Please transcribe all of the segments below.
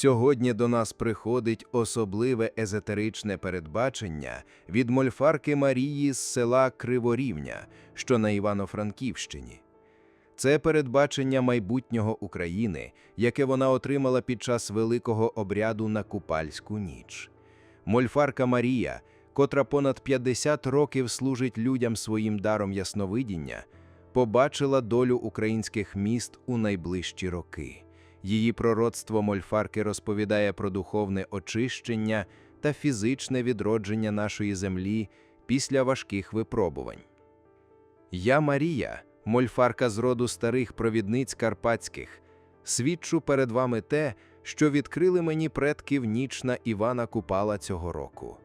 Сьогодні до нас приходить особливе езотеричне передбачення від мольфарки Марії з села Криворівня, що на Івано-Франківщині. Це передбачення майбутнього України, яке вона отримала під час великого обряду на Купальську ніч. Мольфарка Марія, котра понад 50 років служить людям своїм даром ясновидіння, побачила долю українських міст у найближчі роки. Її пророцтво Мольфарки розповідає про духовне очищення та фізичне відродження нашої землі після важких випробувань. Я Марія, мольфарка з роду старих провідниць карпатських, свідчу перед вами те, що відкрили мені предки в ніч на Івана Купала цього року.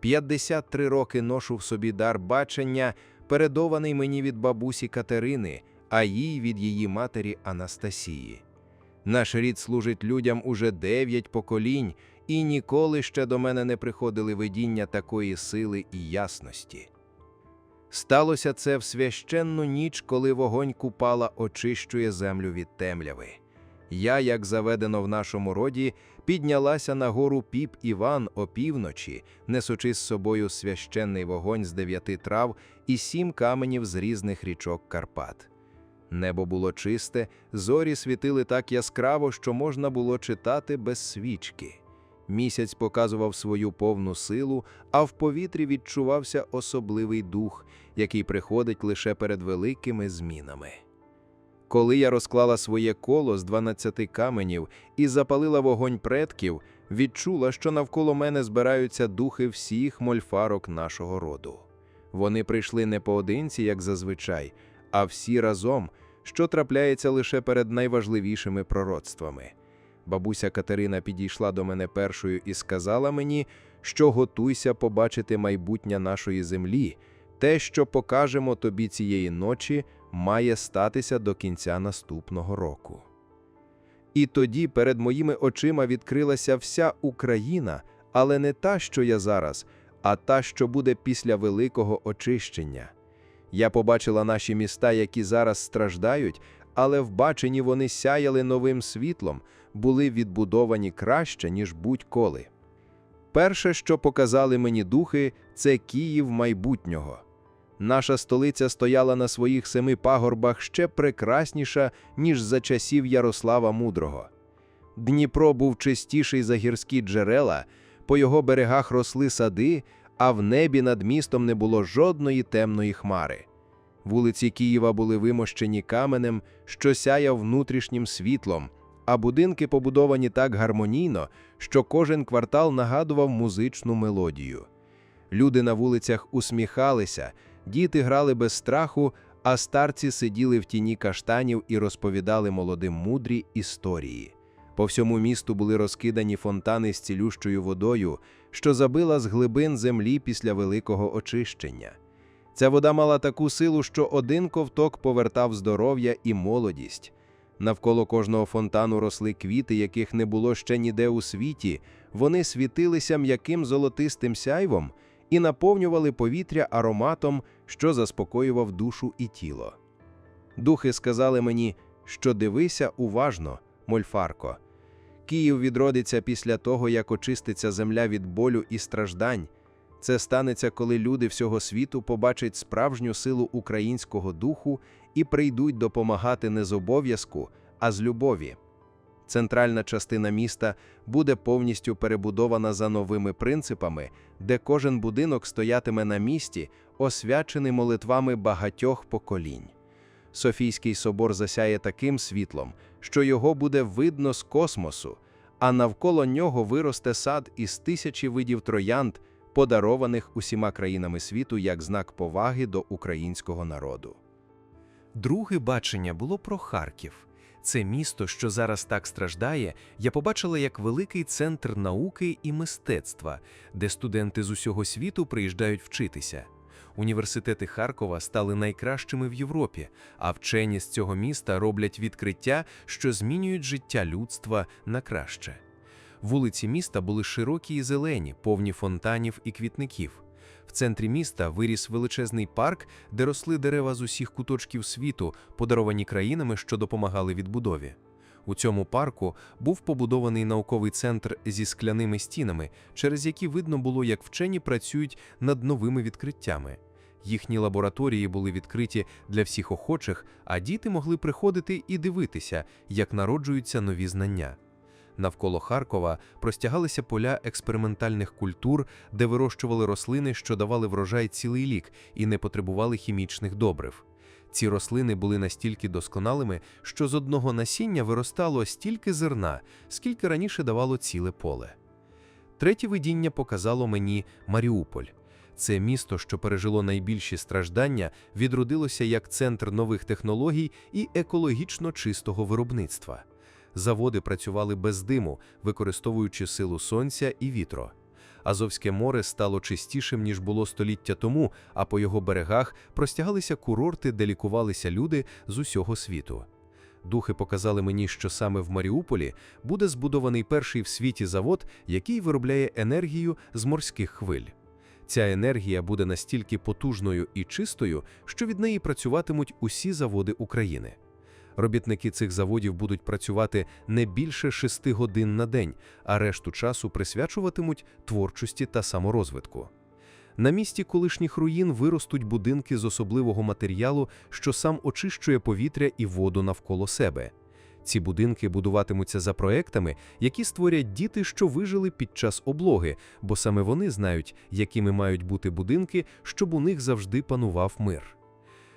53 роки ношу в собі дар бачення, передований мені від бабусі Катерини, а їй від її матері Анастасії. Наш рід служить людям уже дев'ять поколінь, і ніколи ще до мене не приходили видіння такої сили і ясності. Сталося це в священну ніч, коли вогонь купала очищує землю від темряви. Я, як заведено в нашому роді, піднялася на гору піп Іван опівночі, несучи з собою священний вогонь з дев'яти трав і сім каменів з різних річок Карпат. Небо було чисте, зорі світили так яскраво, що можна було читати без свічки. Місяць показував свою повну силу, а в повітрі відчувався особливий дух, який приходить лише перед великими змінами. Коли я розклала своє коло з 12 каменів і запалила вогонь предків, відчула, що навколо мене збираються духи всіх мольфарок нашого роду. Вони прийшли не поодинці, як зазвичай, а всі разом, що трапляється лише перед найважливішими пророцтвами. Бабуся Катерина підійшла до мене першою і сказала мені, що готуйся побачити майбутнє нашої землі, те, що покажемо тобі цієї ночі, має статися до кінця наступного року. І тоді перед моїми очима відкрилася вся Україна, але не та, що я зараз, а та, що буде після великого очищення. Я побачила наші міста, які зараз страждають, але в баченні вони сяяли новим світлом, були відбудовані краще, ніж будь-коли. Перше, що показали мені духи, це Київ майбутнього. Наша столиця стояла на своїх семи пагорбах ще прекрасніша, ніж за часів Ярослава Мудрого. Дніпро був чистіший за гірські джерела, по його берегах росли сади, а в небі над містом не було жодної темної хмари. Вулиці Києва були вимощені каменем, що сяяв внутрішнім світлом, а будинки побудовані так гармонійно, що кожен квартал нагадував музичну мелодію. Люди на вулицях усміхалися, діти грали без страху, а старці сиділи в тіні каштанів і розповідали молодим мудрі історії. По всьому місту були розкидані фонтани з цілющою водою, що забила з глибин землі після великого очищення. Ця вода мала таку силу, що один ковток повертав здоров'я і молодість. Навколо кожного фонтану росли квіти, яких не було ще ніде у світі, вони світилися м'яким золотистим сяйвом і наповнювали повітря ароматом, що заспокоював душу і тіло. Духи сказали мені, що дивися уважно, мольфарко. Київ відродиться після того, як очиститься земля від болю і страждань. Це станеться, коли люди всього світу побачать справжню силу українського духу і прийдуть допомагати не з обов'язку, а з любові. Центральна частина міста буде повністю перебудована за новими принципами, де кожен будинок стоятиме на місці, освячений молитвами багатьох поколінь. Софійський собор засяє таким світлом, що його буде видно з космосу, а навколо нього виросте сад із тисячі видів троянд, подарованих усіма країнами світу як знак поваги до українського народу. Друге бачення було про Харків. Це місто, що зараз так страждає, я побачила як великий центр науки і мистецтва, де студенти з усього світу приїжджають вчитися. Університети Харкова стали найкращими в Європі, а вчені з цього міста роблять відкриття, що змінюють життя людства на краще. Вулиці міста були широкі і зелені, повні фонтанів і квітників. В центрі міста виріс величезний парк, де росли дерева з усіх куточків світу, подаровані країнами, що допомагали відбудові. У цьому парку був побудований науковий центр зі скляними стінами, через які видно було, як вчені працюють над новими відкриттями. Їхні лабораторії були відкриті для всіх охочих, а діти могли приходити і дивитися, як народжуються нові знання. Навколо Харкова простягалися поля експериментальних культур, де вирощували рослини, що давали врожай цілий лік і не потребували хімічних добрив. Ці рослини були настільки досконалими, що з одного насіння виростало стільки зерна, скільки раніше давало ціле поле. Третє видіння показало мені Маріуполь. Це місто, що пережило найбільші страждання, відродилося як центр нових технологій і екологічно чистого виробництва. Заводи працювали без диму, використовуючи силу сонця і вітру. Азовське море стало чистішим, ніж було століття тому, а по його берегах простягалися курорти, де лікувалися люди з усього світу. Духи показали мені, що саме в Маріуполі буде збудований перший в світі завод, який виробляє енергію з морських хвиль. Ця енергія буде настільки потужною і чистою, що від неї працюватимуть усі заводи України. Робітники цих заводів будуть працювати не більше шести годин на день, а решту часу присвячуватимуть творчості та саморозвитку. На місці колишніх руїн виростуть будинки з особливого матеріалу, що сам очищує повітря і воду навколо себе. Ці будинки будуватимуться за проектами, які створять діти, що вижили під час облоги, бо саме вони знають, якими мають бути будинки, щоб у них завжди панував мир.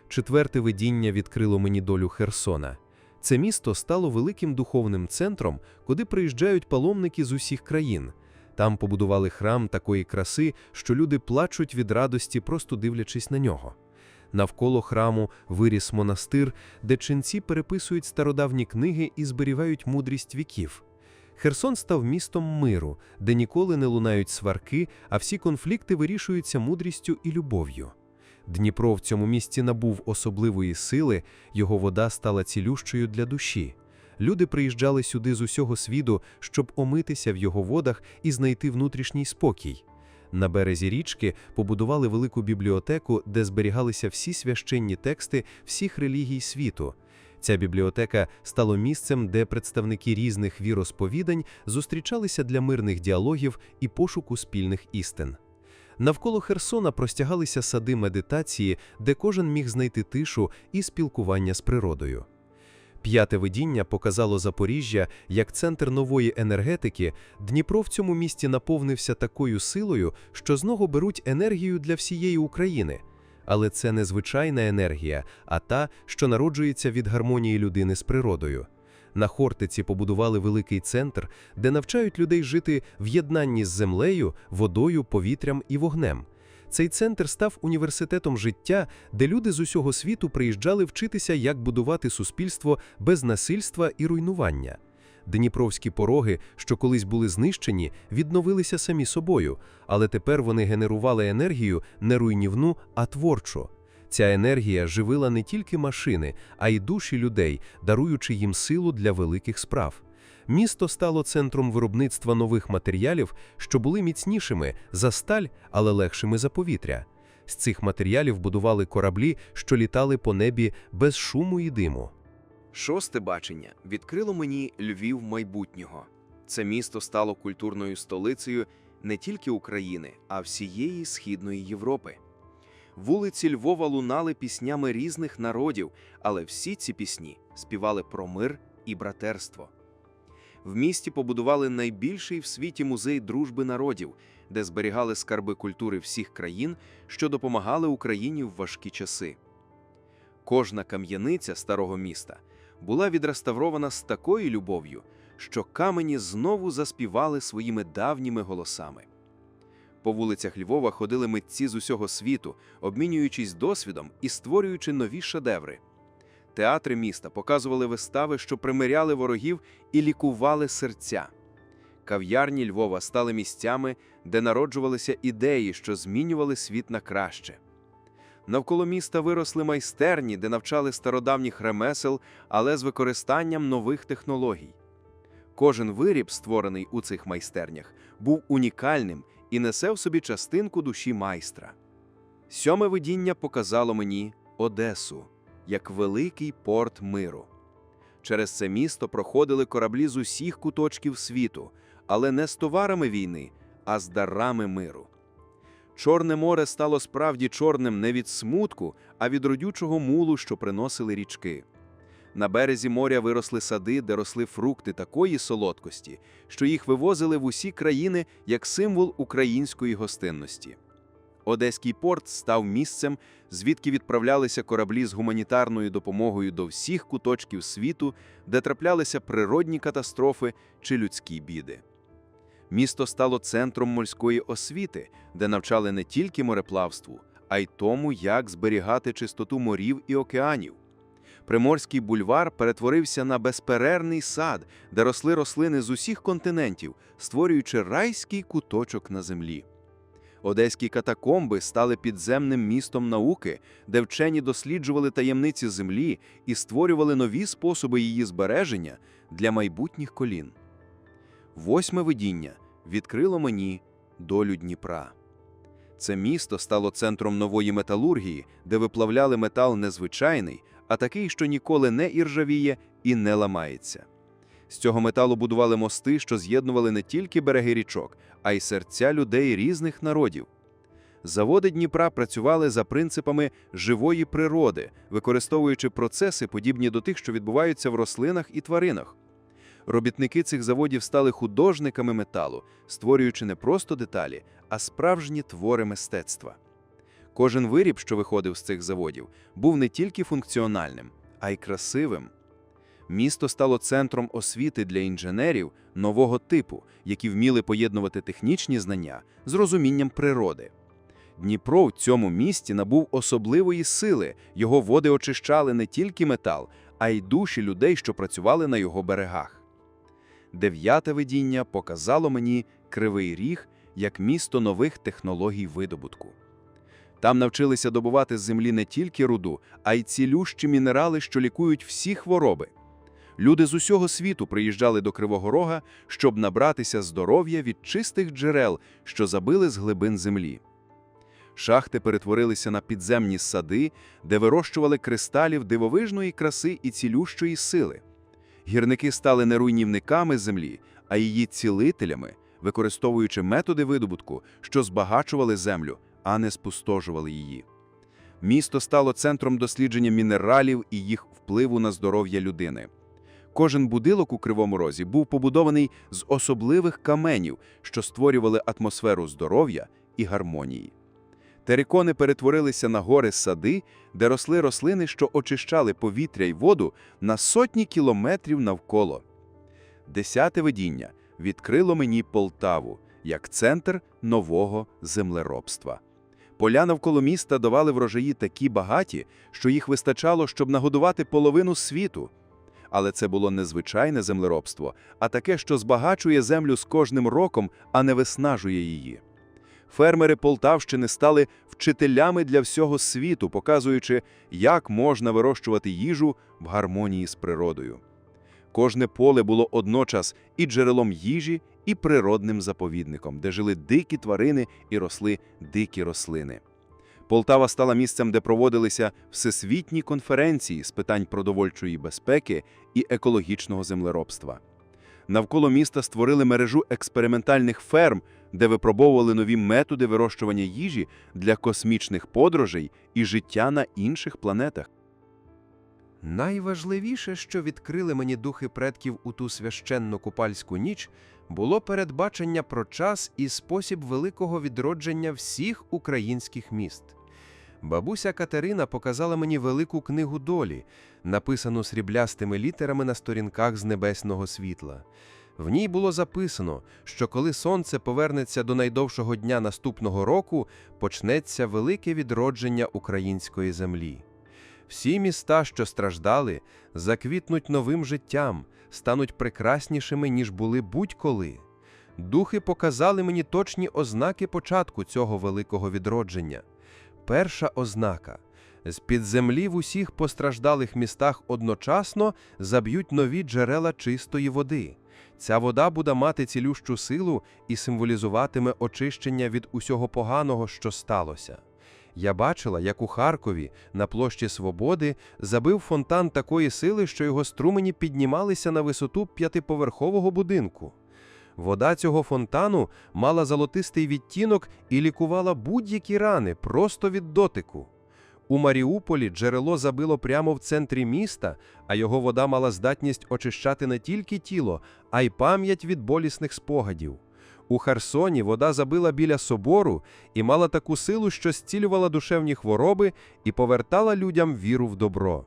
Четверте видіння відкрило мені долю Херсона. Це місто стало великим духовним центром, куди приїжджають паломники з усіх країн. Там побудували храм такої краси, що люди плачуть від радості, просто дивлячись на нього. Навколо храму виріс монастир, де ченці переписують стародавні книги і зберігають мудрість віків. Херсон став містом миру, де ніколи не лунають сварки, а всі конфлікти вирішуються мудрістю і любов'ю. Дніпро в цьому місті набув особливої сили, його вода стала цілющою для душі. Люди приїжджали сюди з усього світу, щоб омитися в його водах і знайти внутрішній спокій. На березі річки побудували велику бібліотеку, де зберігалися всі священні тексти всіх релігій світу. Ця бібліотека стала місцем, де представники різних віросповідань зустрічалися для мирних діалогів і пошуку спільних істин. Навколо Херсона простягалися сади медитації, де кожен міг знайти тишу і спілкування з природою. П'яте видіння показало Запоріжжя як центр нової енергетики. Дніпро в цьому місті наповнився такою силою, що з нього беруть енергію для всієї України. Але це не звичайна енергія, а та, що народжується від гармонії людини з природою. На Хортиці побудували великий центр, де навчають людей жити в єднанні з землею, водою, повітрям і вогнем. Цей центр став університетом життя, де люди з усього світу приїжджали вчитися, як будувати суспільство без насильства і руйнування. Дніпровські пороги, що колись були знищені, відновилися самі собою, але тепер вони генерували енергію не руйнівну, а творчу. Ця енергія живила не тільки машини, а й душі людей, даруючи їм силу для великих справ. Місто стало центром виробництва нових матеріалів, що були міцнішими за сталь, але легшими за повітря. З цих матеріалів будували кораблі, що літали по небі без шуму і диму. Шосте бачення відкрило мені Львів майбутнього. Це місто стало культурною столицею не тільки України, а всієї Східної Європи. Вулиці Львова лунали піснями різних народів, але всі ці пісні співали про мир і братерство. В місті побудували найбільший в світі музей дружби народів, де зберігали скарби культури всіх країн, що допомагали Україні в важкі часи. Кожна кам'яниця старого міста була відреставрована з такою любов'ю, що камені знову заспівали своїми давніми голосами. По вулицях Львова ходили митці з усього світу, обмінюючись досвідом і створюючи нові шедеври. Театри міста показували вистави, що примиряли ворогів і лікували серця. Кав'ярні Львова стали місцями, де народжувалися ідеї, що змінювали світ на краще. Навколо міста виросли майстерні, де навчали стародавніх ремесел, але з використанням нових технологій. Кожен виріб, створений у цих майстернях, був унікальним і несе в собі частинку душі майстра. Сьоме видіння показало мені Одесу як великий порт миру. Через це місто проходили кораблі з усіх куточків світу, але не з товарами війни, а з дарами миру. Чорне море стало справді чорним не від смутку, а від родючого мулу, що приносили річки. На березі моря виросли сади, де росли фрукти такої солодкості, що їх вивозили в усі країни як символ української гостинності. Одеський порт став місцем, звідки відправлялися кораблі з гуманітарною допомогою до всіх куточків світу, де траплялися природні катастрофи чи людські біди. Місто стало центром морської освіти, де навчали не тільки мореплавству, а й тому, як зберігати чистоту морів і океанів. Приморський бульвар перетворився на безперервний сад, де росли рослини з усіх континентів, створюючи райський куточок на землі. Одеські катакомби стали підземним містом науки, де вчені досліджували таємниці землі і створювали нові способи її збереження для майбутніх колін. Восьме видіння відкрило мені долю Дніпра. Це місто стало центром нової металургії, де виплавляли метал незвичайний, а такий, що ніколи не іржавіє і не ламається. З цього металу будували мости, що з'єднували не тільки береги річок, а й серця людей різних народів. Заводи Дніпра працювали за принципами живої природи, використовуючи процеси, подібні до тих, що відбуваються в рослинах і тваринах. Робітники цих заводів стали художниками металу, створюючи не просто деталі, а справжні твори мистецтва. Кожен виріб, що виходив з цих заводів, був не тільки функціональним, а й красивим. Місто стало центром освіти для інженерів нового типу, які вміли поєднувати технічні знання з розумінням природи. Дніпро в цьому місті набув особливої сили, його води очищали не тільки метал, а й душі людей, що працювали на його берегах. Дев'яте видіння показало мені Кривий Ріг як місто нових технологій видобутку. Там навчилися добувати з землі не тільки руду, а й цілющі мінерали, що лікують всі хвороби. Люди з усього світу приїжджали до Кривого Рога, щоб набратися здоров'я від чистих джерел, що забили з глибин землі. Шахти перетворилися на підземні сади, де вирощували кристалів дивовижної краси і цілющої сили. Гірники стали не руйнівниками землі, а її цілителями, використовуючи методи видобутку, що збагачували землю, а не спустожували її. Місто стало центром дослідження мінералів і їх впливу на здоров'я людини. Кожен будинок у Кривому Розі був побудований з особливих каменів, що створювали атмосферу здоров'я і гармонії. Терикони перетворилися на гори сади, де росли рослини, що очищали повітря й воду на сотні кілометрів навколо. Десяте видіння відкрило мені Полтаву як центр нового землеробства. Поля навколо міста давали врожаї такі багаті, що їх вистачало, щоб нагодувати половину світу. Але це було не звичайне землеробство, а таке, що збагачує землю з кожним роком, а не виснажує її. Фермери Полтавщини стали вчителями для всього світу, показуючи, як можна вирощувати їжу в гармонії з природою. Кожне поле було одночас і джерелом їжі, і природним заповідником, де жили дикі тварини і росли дикі рослини. Полтава стала місцем, де проводилися всесвітні конференції з питань продовольчої безпеки і екологічного землеробства. Навколо міста створили мережу експериментальних ферм, де випробовували нові методи вирощування їжі для космічних подорожей і життя на інших планетах. Найважливіше, що відкрили мені духи предків у ту священну купальську ніч, було передбачення про час і спосіб великого відродження всіх українських міст. Бабуся Катерина показала мені велику книгу долі, написану сріблястими літерами на сторінках з небесного світла. В ній було записано, що коли сонце повернеться до найдовшого дня наступного року, почнеться велике відродження української землі. Всі міста, що страждали, заквітнуть новим життям, стануть прекраснішими, ніж були будь-коли. Духи показали мені точні ознаки початку цього великого відродження. Перша ознака з-під землі в усіх постраждалих містах одночасно заб'ють нові джерела чистої води. Ця вода буде мати цілющу силу і символізуватиме очищення від усього поганого, що сталося. Я бачила, як у Харкові на площі Свободи забив фонтан такої сили, що його струмені піднімалися на висоту п'ятиповерхового будинку. Вода цього фонтану мала золотистий відтінок і лікувала будь-які рани просто від дотику. У Маріуполі джерело забило прямо в центрі міста, а його вода мала здатність очищати не тільки тіло, а й пам'ять від болісних спогадів. У Херсоні вода забила біля собору і мала таку силу, що зцілювала душевні хвороби і повертала людям віру в добро.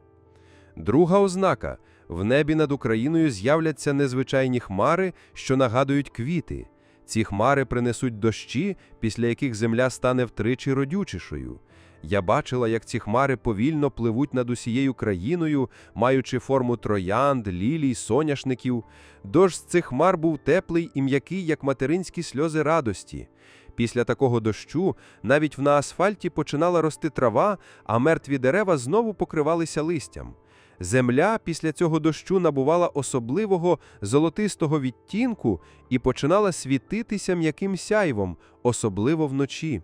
Друга ознака в небі над Україною з'являться незвичайні хмари, що нагадують квіти. Ці хмари принесуть дощі, після яких земля стане втричі родючішою. Я бачила, як ці хмари повільно пливуть над усією країною, маючи форму троянд, лілій, соняшників. Дощ з цих хмар був теплий і м'який, як материнські сльози радості. Після такого дощу навіть на асфальті починала рости трава, а мертві дерева знову покривалися листям. Земля після цього дощу набувала особливого золотистого відтінку і починала світитися м'яким сяйвом, особливо вночі.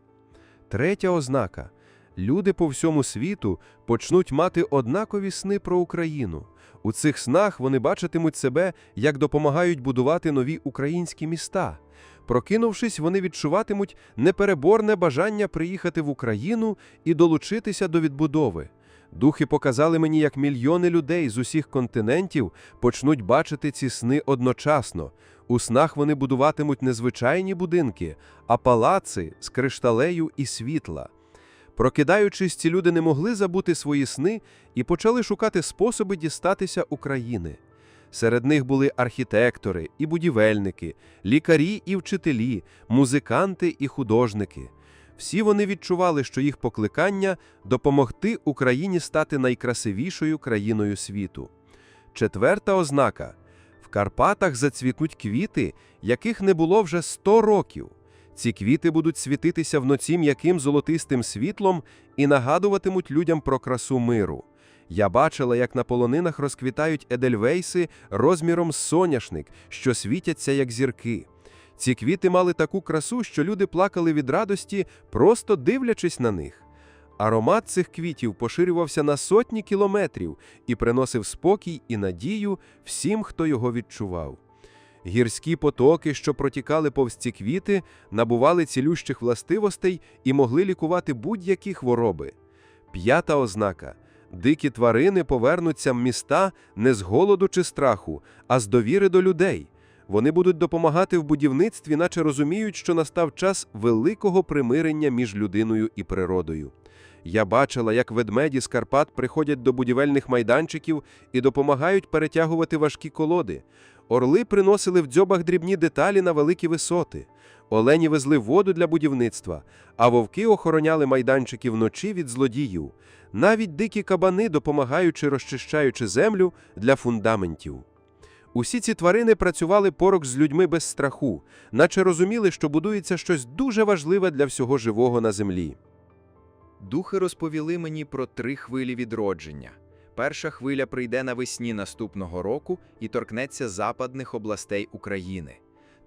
Третя ознака люди по всьому світу почнуть мати однакові сни про Україну. У цих снах вони бачитимуть себе, як допомагають будувати нові українські міста. Прокинувшись, вони відчуватимуть непереборне бажання приїхати в Україну і долучитися до відбудови. Духи показали мені, як мільйони людей з усіх континентів почнуть бачити ці сни одночасно. У снах вони будуватимуть не звичайні будинки, а палаци з кришталею і світла. Прокидаючись, ці люди не могли забути свої сни і почали шукати способи дістатися України. Серед них були архітектори і будівельники, лікарі і вчителі, музиканти і художники. Всі вони відчували, що їх покликання допомогти Україні стати найкрасивішою країною світу. Четверта ознака в Карпатах зацвітнуть квіти, яких не було вже 100 років. Ці квіти будуть світитися вночі м'яким золотистим світлом і нагадуватимуть людям про красу миру. Я бачила, як на полонинах розквітають едельвейси розміром з соняшник, що світяться як зірки. Ці квіти мали таку красу, що люди плакали від радості, просто дивлячись на них. Аромат цих квітів поширювався на сотні кілометрів і приносив спокій і надію всім, хто його відчував. Гірські потоки, що протікали повз ці квіти, набували цілющих властивостей і могли лікувати будь-які хвороби. П'ята ознака дикі тварини повернуться в міста не з голоду чи страху, а з довіри до людей. Вони будуть допомагати в будівництві, наче розуміють, що настав час великого примирення між людиною і природою. Я бачила, як ведмеді з Карпат приходять до будівельних майданчиків і допомагають перетягувати важкі колоди. Орли приносили в дзьобах дрібні деталі на великі висоти. Олені везли воду для будівництва, а вовки охороняли майданчики вночі від злодіїв. Навіть дикі кабани, допомагаючи розчищаючи землю для фундаментів. Усі ці тварини працювали поруч з людьми без страху, наче розуміли, що будується щось дуже важливе для всього живого на землі. Духи розповіли мені про три хвилі відродження. Перша хвиля прийде навесні наступного року і торкнеться западних областей України.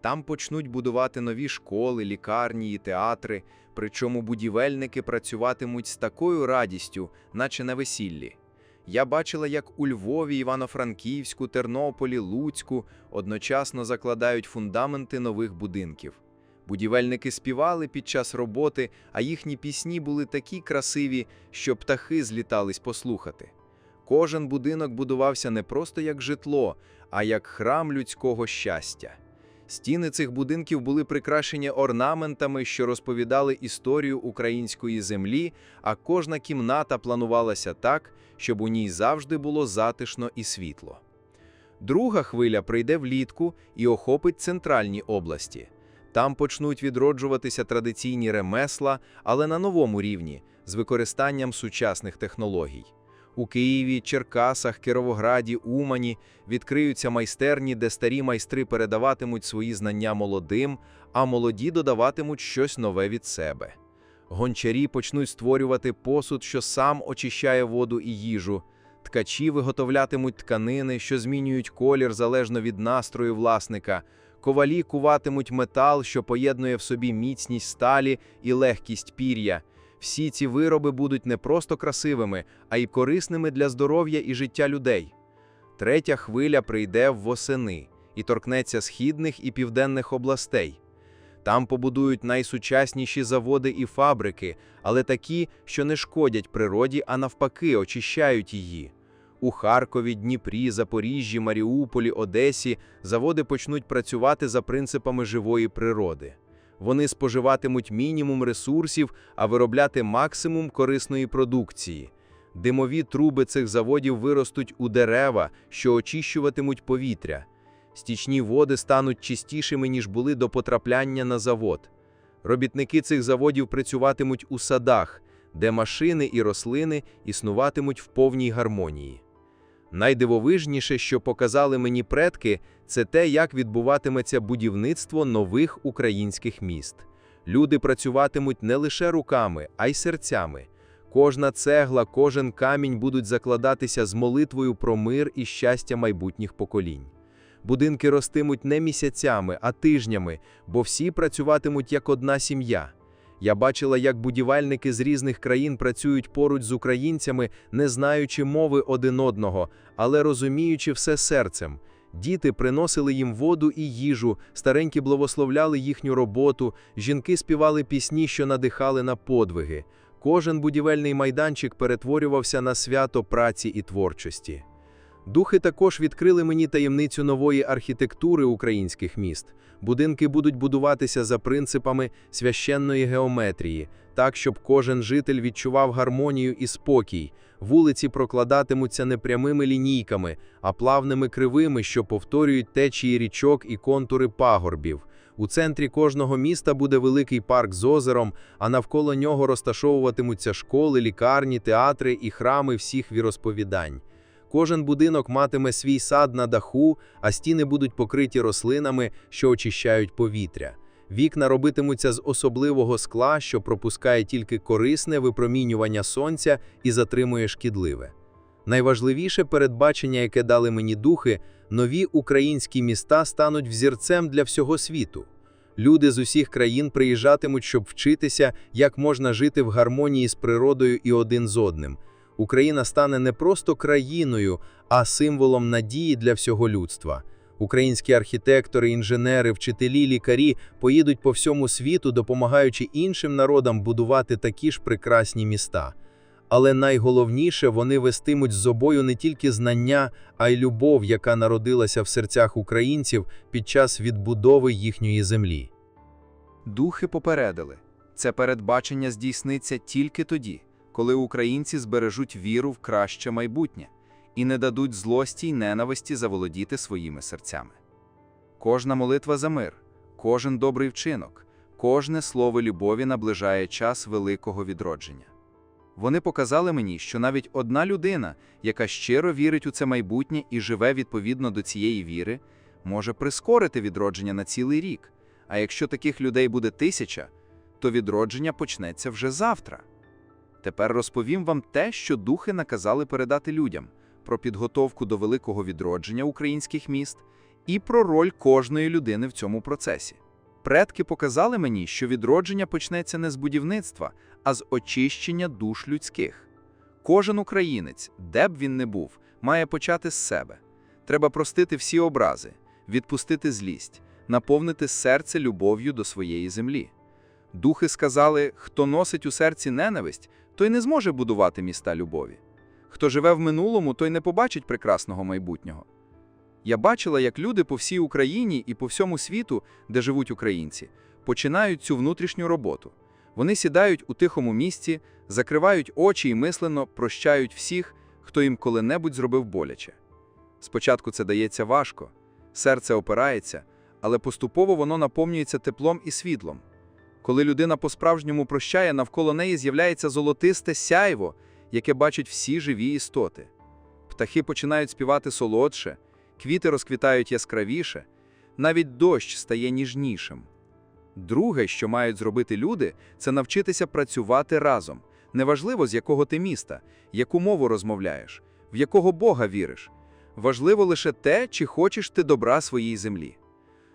Там почнуть будувати нові школи, лікарні і театри, причому будівельники працюватимуть з такою радістю, наче на весіллі. Я бачила, як у Львові, Івано-Франківську, Тернополі, Луцьку одночасно закладають фундаменти нових будинків. Будівельники співали під час роботи, а їхні пісні були такі красиві, що птахи злітались послухати. Кожен будинок будувався не просто як житло, а як храм людського щастя. Стіни цих будинків були прикрашені орнаментами, що розповідали історію української землі, а кожна кімната планувалася так, щоб у ній завжди було затишно і світло. Друга хвиля прийде влітку і охопить центральні області. Там почнуть відроджуватися традиційні ремесла, але на новому рівні, з використанням сучасних технологій. У Києві, Черкасах, Кіровограді, Умані відкриються майстерні, де старі майстри передаватимуть свої знання молодим, а молоді додаватимуть щось нове від себе. Гончарі почнуть створювати посуд, що сам очищає воду і їжу. Ткачі виготовлятимуть тканини, що змінюють колір залежно від настрою власника. Ковалі куватимуть метал, що поєднує в собі міцність сталі і легкість пір'я. Всі ці вироби будуть не просто красивими, а й корисними для здоров'я і життя людей. Третя хвиля прийде восени і торкнеться східних і південних областей. Там побудують найсучасніші заводи і фабрики, але такі, що не шкодять природі, а навпаки, очищають її. У Харкові, Дніпрі, Запоріжжі, Маріуполі, Одесі заводи почнуть працювати за принципами живої природи. Вони споживатимуть мінімум ресурсів, а виробляти максимум корисної продукції. Димові труби цих заводів виростуть у дерева, що очищуватимуть повітря. Стічні води стануть чистішими, ніж були до потрапляння на завод. Робітники цих заводів працюватимуть у садах, де машини і рослини існуватимуть в повній гармонії. Найдивовижніше, що показали мені предки, це те, як відбуватиметься будівництво нових українських міст. Люди працюватимуть не лише руками, а й серцями. Кожна цегла, кожен камінь будуть закладатися з молитвою про мир і щастя майбутніх поколінь. Будинки ростимуть не місяцями, а тижнями, бо всі працюватимуть як одна сім'я. Я бачила, як будівельники з різних країн працюють поруч з українцями, не знаючи мови один одного, але розуміючи все серцем. Діти приносили їм воду і їжу, старенькі благословляли їхню роботу, жінки співали пісні, що надихали на подвиги. Кожен будівельний майданчик перетворювався на свято праці і творчості. Духи також відкрили мені таємницю нової архітектури українських міст. Будинки будуть будуватися за принципами священної геометрії, так, щоб кожен житель відчував гармонію і спокій. Вулиці прокладатимуться не прямими лінійками, а плавними кривими, що повторюють течії річок і контури пагорбів. У центрі кожного міста буде великий парк з озером, а навколо нього розташовуватимуться школи, лікарні, театри і храми всіх віросповідань. Кожен будинок матиме свій сад на даху, а стіни будуть покриті рослинами, що очищають повітря. Вікна робитимуться з особливого скла, що пропускає тільки корисне випромінювання сонця і затримує шкідливе. Найважливіше передбачення, яке дали мені духи, нові українські міста стануть взірцем для всього світу. Люди з усіх країн приїжджатимуть, щоб вчитися, як можна жити в гармонії з природою і один з одним. Україна стане не просто країною, а символом надії для всього людства. Українські архітектори, інженери, вчителі, лікарі поїдуть по всьому світу, допомагаючи іншим народам будувати такі ж прекрасні міста. Але найголовніше, вони вестимуть з собою не тільки знання, а й любов, яка народилася в серцях українців під час відбудови їхньої землі. Духи попередили, це передбачення здійсниться тільки тоді, коли українці збережуть віру в краще майбутнє і не дадуть злості й ненависті заволодіти своїми серцями. Кожна молитва за мир, кожен добрий вчинок, кожне слово любові наближає час великого відродження. Вони показали мені, що навіть одна людина, яка щиро вірить у це майбутнє і живе відповідно до цієї віри, може прискорити відродження на цілий рік. А якщо таких людей буде тисяча, то відродження почнеться вже завтра. Тепер розповім вам те, що духи наказали передати людям про підготовку до великого відродження українських міст і про роль кожної людини в цьому процесі. Предки показали мені, що відродження почнеться не з будівництва, а з очищення душ людських. Кожен українець, де б він не був, має почати з себе. Треба простити всі образи, відпустити злість, наповнити серце любов'ю до своєї землі. Духи сказали, хто носить у серці ненависть, той не зможе будувати міста любові. Хто живе в минулому, той не побачить прекрасного майбутнього. Я бачила, як люди по всій Україні і по всьому світу, де живуть українці, починають цю внутрішню роботу. Вони сідають у тихому місці, закривають очі і мислено прощають всіх, хто їм коли-небудь зробив боляче. Спочатку це дається важко, серце опирається, але поступово воно наповнюється теплом і світлом. Коли людина по-справжньому прощає, навколо неї з'являється золотисте сяйво, яке бачать всі живі істоти. Птахи починають співати солодше, квіти розквітають яскравіше, навіть дощ стає ніжнішим. Друге, що мають зробити люди, це навчитися працювати разом. Неважливо, з якого ти міста, яку мову розмовляєш, в якого Бога віриш. Важливо лише те, чи хочеш ти добра своїй землі.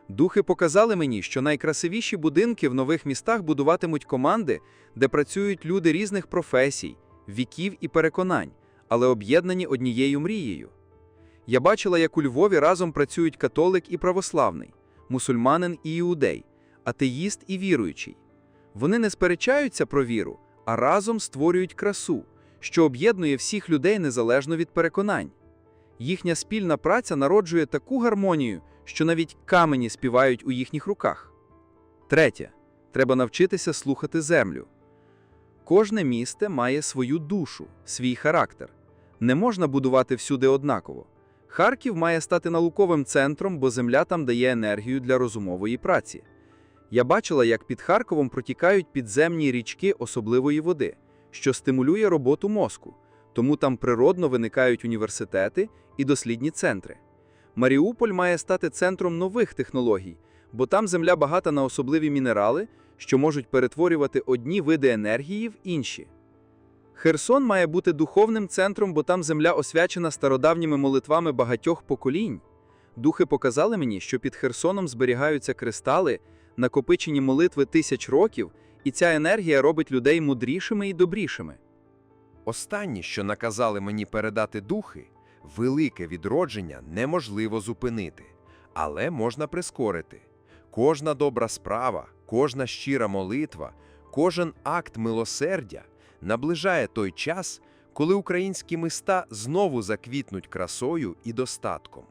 Духи показали мені, що найкрасивіші будинки в нових містах будуватимуть команди, де працюють люди різних професій, віків і переконань, але об'єднані однією мрією. Я бачила, як у Львові разом працюють католик і православний, мусульманин і іудей, атеїст і віруючий. Вони не сперечаються про віру, а разом створюють красу, що об'єднує всіх людей незалежно від переконань. Їхня спільна праця народжує таку гармонію, що навіть камені співають у їхніх руках. Третє. Треба навчитися слухати землю. Кожне місце має свою душу, свій характер. Не можна будувати всюди однаково. Харків має стати науковим центром, бо земля там дає енергію для розумової праці. Я бачила, як під Харковом протікають підземні річки особливої води, що стимулює роботу мозку, тому там природно виникають університети і дослідні центри. Маріуполь має стати центром нових технологій, бо там земля багата на особливі мінерали, що можуть перетворювати одні види енергії в інші. Херсон має бути духовним центром, бо там земля освячена стародавніми молитвами багатьох поколінь. Духи показали мені, що під Херсоном зберігаються кристали, накопичені молитви тисяч років, і ця енергія робить людей мудрішими і добрішими. Останнє, що наказали мені передати духи, велике відродження неможливо зупинити, але можна прискорити. Кожна добра справа, кожна щира молитва, кожен акт милосердя наближає той час, коли українські міста знову заквітнуть красою і достатком.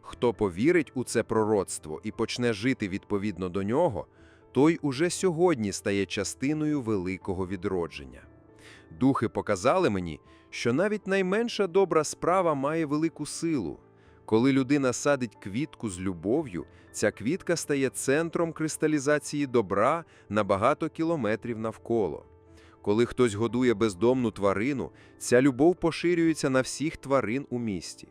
Хто повірить у це пророцтво і почне жити відповідно до нього, той уже сьогодні стає частиною великого відродження. Духи показали мені, що навіть найменша добра справа має велику силу. Коли людина садить квітку з любов'ю, ця квітка стає центром кристалізації добра на багато кілометрів навколо. Коли хтось годує бездомну тварину, ця любов поширюється на всіх тварин у місті.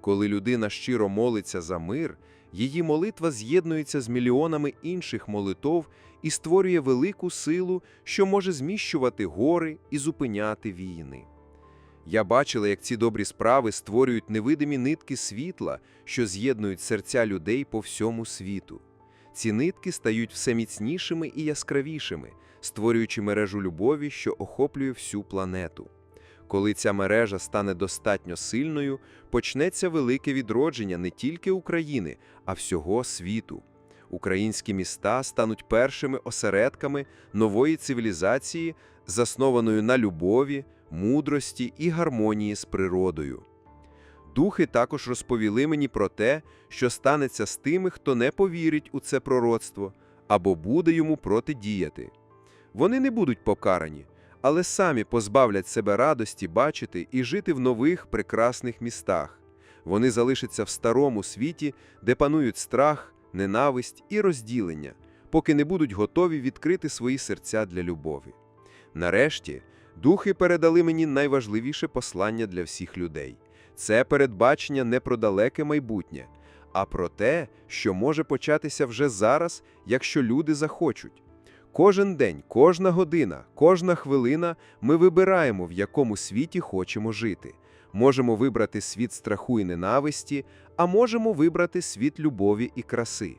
Коли людина щиро молиться за мир, її молитва з'єднується з мільйонами інших молитов і створює велику силу, що може зміщувати гори і зупиняти війни. Я бачила, як ці добрі справи створюють невидимі нитки світла, що з'єднують серця людей по всьому світу. Ці нитки стають все міцнішими і яскравішими, створюючи мережу любові, що охоплює всю планету. Коли ця мережа стане достатньо сильною, почнеться велике відродження не тільки України, а всього світу. Українські міста стануть першими осередками нової цивілізації, заснованої на любові, мудрості і гармонії з природою. Духи також розповіли мені про те, що станеться з тими, хто не повірить у це пророцтво або буде йому протидіяти. Вони не будуть покарані, але самі позбавлять себе радості бачити і жити в нових прекрасних містах. Вони залишаться в старому світі, де панують страх, ненависть і розділення, поки не будуть готові відкрити свої серця для любові. Нарешті, духи передали мені найважливіше послання для всіх людей. Це передбачення не про далеке майбутнє, а про те, що може початися вже зараз, якщо люди захочуть. Кожен день, кожна година, кожна хвилина ми вибираємо, в якому світі хочемо жити. Можемо вибрати світ страху і ненависті, а можемо вибрати світ любові і краси.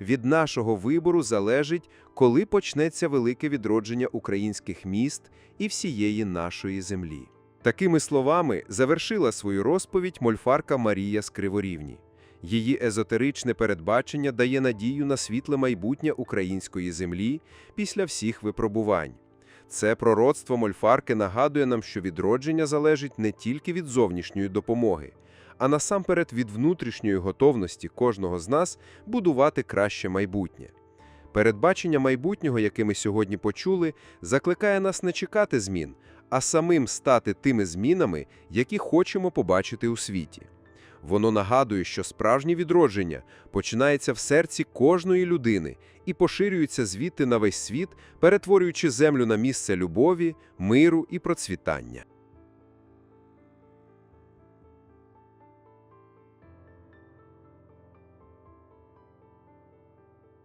Від нашого вибору залежить, коли почнеться велике відродження українських міст і всієї нашої землі. Такими словами завершила свою розповідь мольфарка Марія з Криворівні. Її езотеричне передбачення дає надію на світле майбутнє української землі після всіх випробувань. Це пророцтво мольфарки нагадує нам, що відродження залежить не тільки від зовнішньої допомоги, а насамперед від внутрішньої готовності кожного з нас будувати краще майбутнє. Передбачення майбутнього, яке ми сьогодні почули, закликає нас не чекати змін, а самим стати тими змінами, які хочемо побачити у світі. Воно нагадує, що справжнє відродження починається в серці кожної людини і поширюється звідти на весь світ, перетворюючи землю на місце любові, миру і процвітання.